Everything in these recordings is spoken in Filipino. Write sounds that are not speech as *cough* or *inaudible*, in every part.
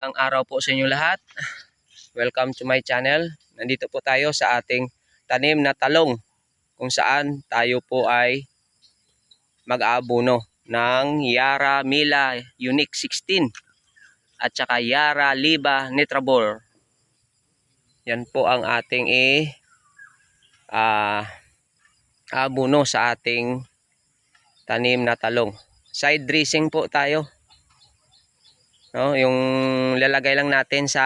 Ang araw po sa inyo lahat. Welcome to my channel. Nandito po tayo sa ating tanim na talong kung saan tayo po ay mag-aabuno ng Yara Mila Unique 16 at saka Yara Liba Nitrabor. Yan po ang ating i ah abuno sa ating tanim na talong. Side dressing po tayo. No, yung lalagay lang natin sa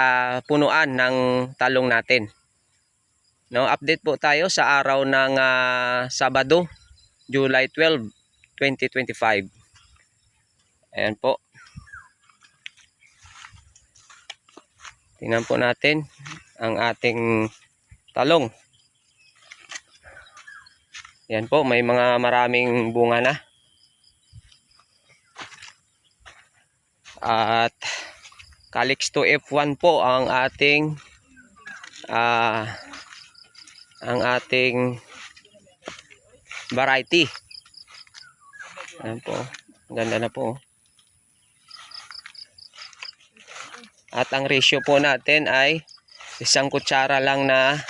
punuan ng talong natin. No, update po tayo sa araw ng ah, Sabado, July 12, 2025. Ayan po. Tingnan po natin ang ating talong. Yan po, may mga maraming bunga na. At Calixto F1 po ang ating ah ang ating variety. Ayan po. Ganda na po. At ang ratio po natin ay isang kutsara lang na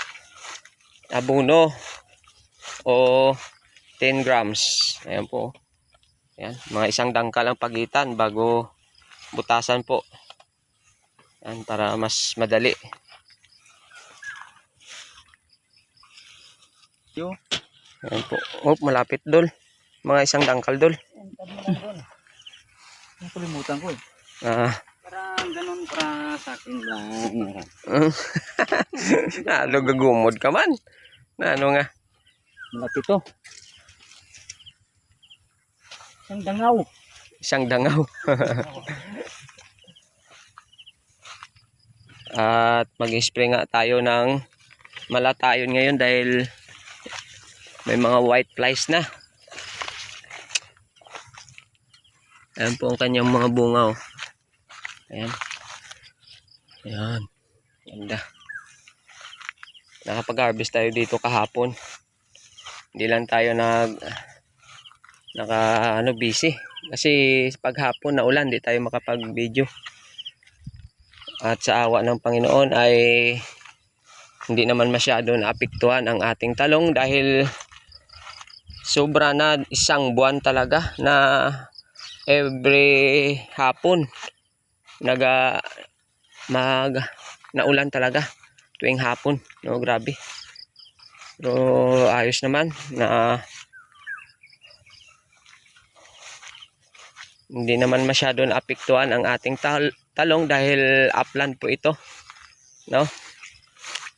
abuno o 10 grams. Ayan po. Ayan. Mga isang dangkal ang pagitan bago butasan po. Ayan, para mas madali. Yo. Ayan po. Oh, malapit dol. Mga isang dangkal dol. Ang kalimutan ko eh. Ah, Para ganun para sa akin lang. *laughs* ano gagumod ka man. Na ano nga. Malaki to. Ang dangaw. Isang dangaw. *laughs* At mag-spray nga tayo ng malatayon ngayon dahil may mga white flies na. Ayan po ang kanyang mga bunga. Oh. Ayan. Ayan. Ganda. Nakapag-harvest tayo dito kahapon. Hindi lang tayo nag naka ano busy kasi paghapon na ulan di tayo makapag-video. At sa awa ng Panginoon ay hindi naman masyado naapektuhan ang ating talong dahil sobra na isang buwan talaga na every hapon naga mag naulan talaga tuwing hapon no grabe pero ayos naman na hindi naman masyado naapektuhan ang ating tal- talong dahil upland po ito no?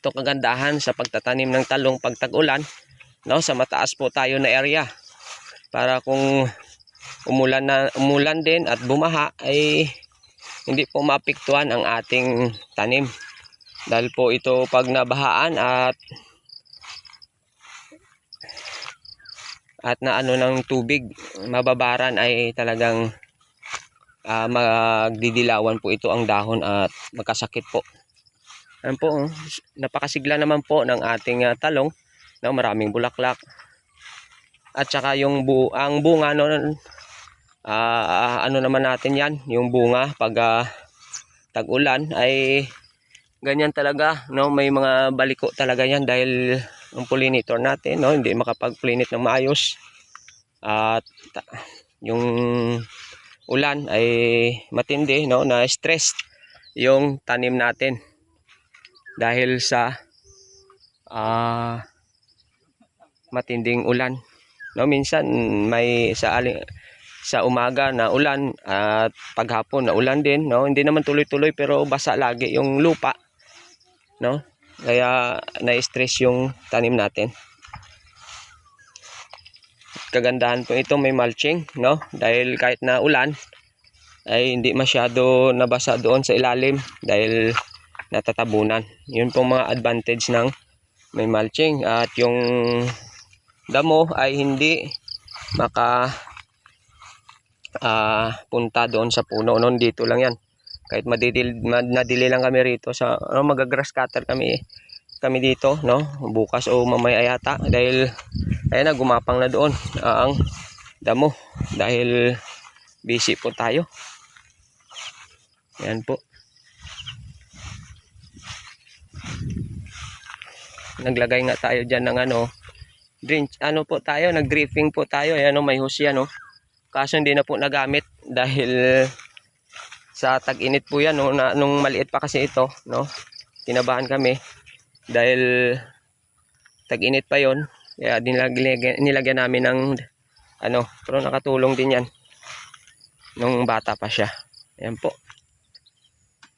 Ito kagandahan sa pagtatanim ng talong pag tag-ulan no? Sa mataas po tayo na area. Para kung umulan na umulan din at bumaha ay hindi po maapektuhan ang ating tanim. Dahil po ito pag nabahaan at at na ano ng tubig mababaran ay talagang ah, magdidilawan po ito ang dahon at magkasakit po. Ayan po, oh. napakasigla naman po ng ating ah, talong na maraming bulaklak. At saka yung bu ang bunga no ah, ano naman natin 'yan, yung bunga pag ah, tag-ulan ay ganyan talaga, no? May mga baliko talaga 'yan dahil ang pollinator natin, no, hindi makapag-pollinate ng maayos. At yung ulan ay matindi no? Na stress yung tanim natin. Dahil sa ah matinding ulan. No? Minsan may sa ali, sa umaga na ulan at paghapon na ulan din no? Hindi naman tuloy-tuloy pero basa lagi yung lupa no kaya na-stress yung tanim natin. Kagandahan po ito may mulching no? Dahil kahit na ulan ay hindi masyado nabasa doon sa ilalim dahil natatabunan. Yun po mga advantage ng may mulching. At yung damo ay hindi maka ah, punta doon sa puno noon dito lang yan kahit madidil, mad, nadili lang kami rito sa ano, magagrass cutter kami kami dito no bukas o mamaya yata dahil ayun na gumapang na doon ang damo dahil busy po tayo yan po Naglagay nga tayo dyan ng ano, drink, ano po tayo, nag-drifting po tayo. Ayan o, may hose yan o. Kaso hindi na po nagamit dahil sa tag-init po yan, no, na, nung maliit pa kasi ito, no, tinabahan kami dahil tag-init pa yon kaya nilagyan, nilagyan namin ng ano, pero nakatulong din yan nung bata pa siya. Ayan po.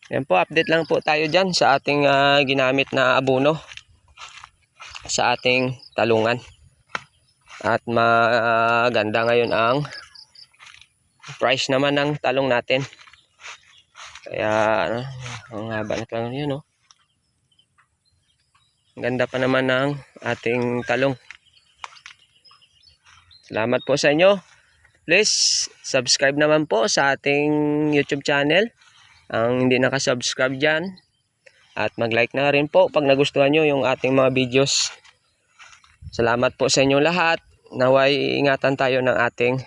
Ayan po, update lang po tayo dyan sa ating ah, ginamit na abono sa ating talungan. At maganda ngayon ang price naman ng talong natin. Kaya, ano, ang haba na talong yun, no? Ang ganda pa naman ng ating talong. Salamat po sa inyo. Please, subscribe naman po sa ating YouTube channel. Ang hindi nakasubscribe dyan. At mag-like na rin po pag nagustuhan nyo yung ating mga videos. Salamat po sa inyong lahat. Naway ingatan tayo ng ating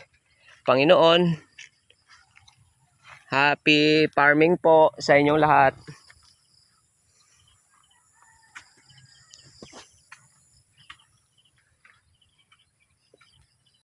Panginoon. Happy farming po sa inyong lahat.